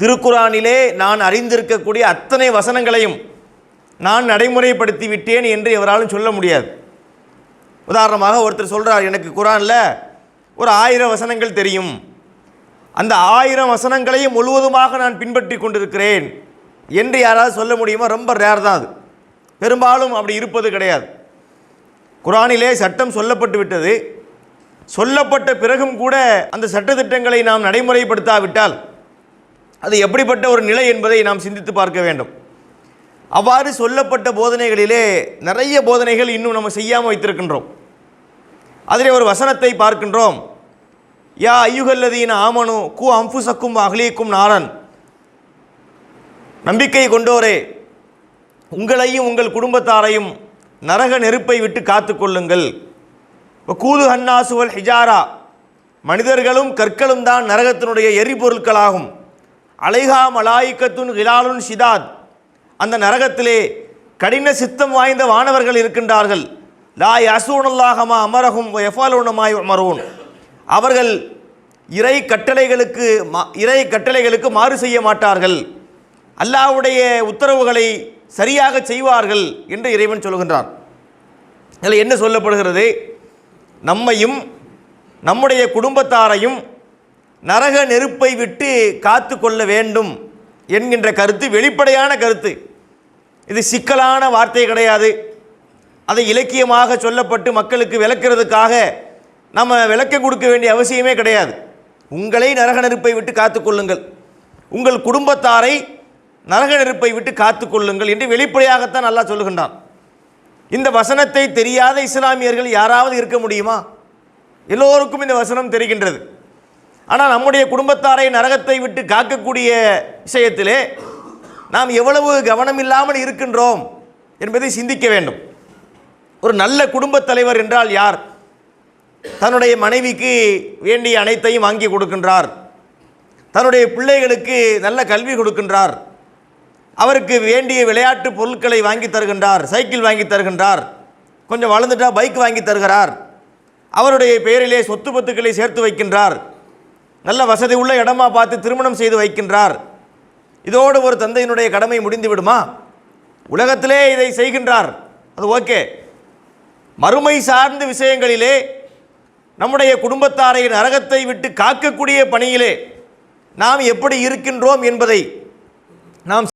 திருக்குறானிலே நான் அறிந்திருக்கக்கூடிய அத்தனை வசனங்களையும் நான் நடைமுறைப்படுத்தி விட்டேன் என்று எவராலும் சொல்ல முடியாது. உதாரணமாக ஒருத்தர் சொல்கிறார் எனக்கு குரானில் ஒரு ஆயிரம் வசனங்கள் தெரியும். அந்த ஆயிரம் வசனங்களையும் முழுவதுமாக நான் பின்பற்றி கொண்டிருக்கிறேன் என்று யாராவது சொல்ல முடியுமா? ரொம்ப ரேர் தான் அது. பெரும்பாலும் அப்படி இருப்பது கிடையாது. குரானிலே சட்டம் சொல்லப்பட்டு விட்டது. சொல்லப்பட்ட பிறகும் கூட அந்த சட்டத்திட்டங்களை நாம் நடைமுறைப்படுத்தாவிட்டால் அது எப்படிப்பட்ட ஒரு நிலை என்பதை நாம் சிந்தித்து பார்க்க வேண்டும். அவ்வாறு சொல்லப்பட்ட போதனைகளிலே நிறைய போதனைகள் இன்னும் நம்ம செய்யாமல் வைத்திருக்கின்றோம். அதிலே ஒரு வசனத்தை பார்க்கின்றோம். யா ஐயுகல்லதீன ஆமனு கு அம்புசக்கும் அகலீக்கும் நாரன். நம்பிக்கை கொண்டோரே உங்களையும் உங்கள் குடும்பத்தாரையும் நரக நெருப்பை விட்டு காத்துக்கொள்ளுங்கள் கூது ஹன்னாசுவல் ஹிஜாரா. மனிதர்களும் கற்களும் தான் நரகத்தினுடைய எரிபொருட்களாகும். அலைகா மலாய்க்கத்துன் ஹிலாலுன் ஷிதாத். அந்த நரகத்திலே கடின சித்தம் வாய்ந்த வானவர்கள் இருக்கின்றார்கள். லா யசூனல்லாகமா அமரகும் எஃபாலுனமாய் அமரோன் அவர்கள் இறை கட்டளைகளுக்கு மா- இறை கட்டளைகளுக்கு மாறு செய்ய மாட்டார்கள். அல்லாஹ்வுடைய உத்தரவுகளை சரியாக செய்வார்கள் என்று இறைவன் சொல்கின்றான். இதில் என்ன சொல்லப்படுகிறது? நம்மையும் நம்முடைய குடும்பத்தாரையும் நரக நெருப்பை விட்டு காத்து கொள்ள வேண்டும் என்கின்ற கருத்து வெளிப்படையான கருத்து. இது சிக்கலான வார்த்தை கிடையாது. அதை இலக்கியமாக சொல்லப்பட்டு மக்களுக்கு விளக்குறதுக்காக நம்ம விளக்க கொடுக்க வேண்டிய அவசியமே கிடையாது. உங்களை நரக நெருப்பை விட்டு காத்துக்கொள்ளுங்கள் உங்கள் குடும்பத்தாரை நரக நெருப்பை விட்டு காத்துக்கொள்ளுங்கள் என்று வெளிப்படையாகத்தான் நல்லா சொல்லுகின்றான். இந்த வசனத்தை தெரியாத இஸ்லாமியர்கள் யாராவது இருக்க முடியுமா? எல்லோருக்கும் இந்த வசனம் தெரிகின்றது. ஆனால் நம்முடைய குடும்பத்தாரை நரகத்தை விட்டு காக்கக்கூடிய விஷயத்திலே நாம் எவ்வளவு கவனம் இல்லாமல் இருக்கின்றோம் என்பதை சிந்திக்க வேண்டும். ஒரு நல்ல குடும்பத் தலைவர் என்றால் யார்? தன்னுடைய மனைவிக்கு வேண்டிய அனைத்தையும் வாங்கி கொடுக்கின்றார். தன்னுடைய பிள்ளைகளுக்கு நல்ல கல்வி கொடுக்கின்றார். அவருக்கு வேண்டிய விளையாட்டு பொருட்களை வாங்கி தருகின்றார் சைக்கிள் வாங்கி தருகின்றார் கொஞ்சம் வளர்ந்துட்டா பைக் வாங்கி தருகிறார். அவருடைய பெயரிலே சொத்து பத்துக்களை சேர்த்து வைக்கின்றார். நல்ல வசதி உள்ள இடமா பார்த்து திருமணம் செய்து வைக்கின்றார். இதோடு ஒரு தந்தையினுடைய கடமை முடிந்து விடுமா? உலகத்திலே இதை செய்கின்றார். அது ஓகே. மறுமை சார்ந்த விஷயங்களிலே நம்முடைய குடும்பத்தாரை நரகத்தை விட்டு காக்கக்கூடிய பணியிலே நாம் எப்படி இருக்கின்றோம் என்பதை நாம்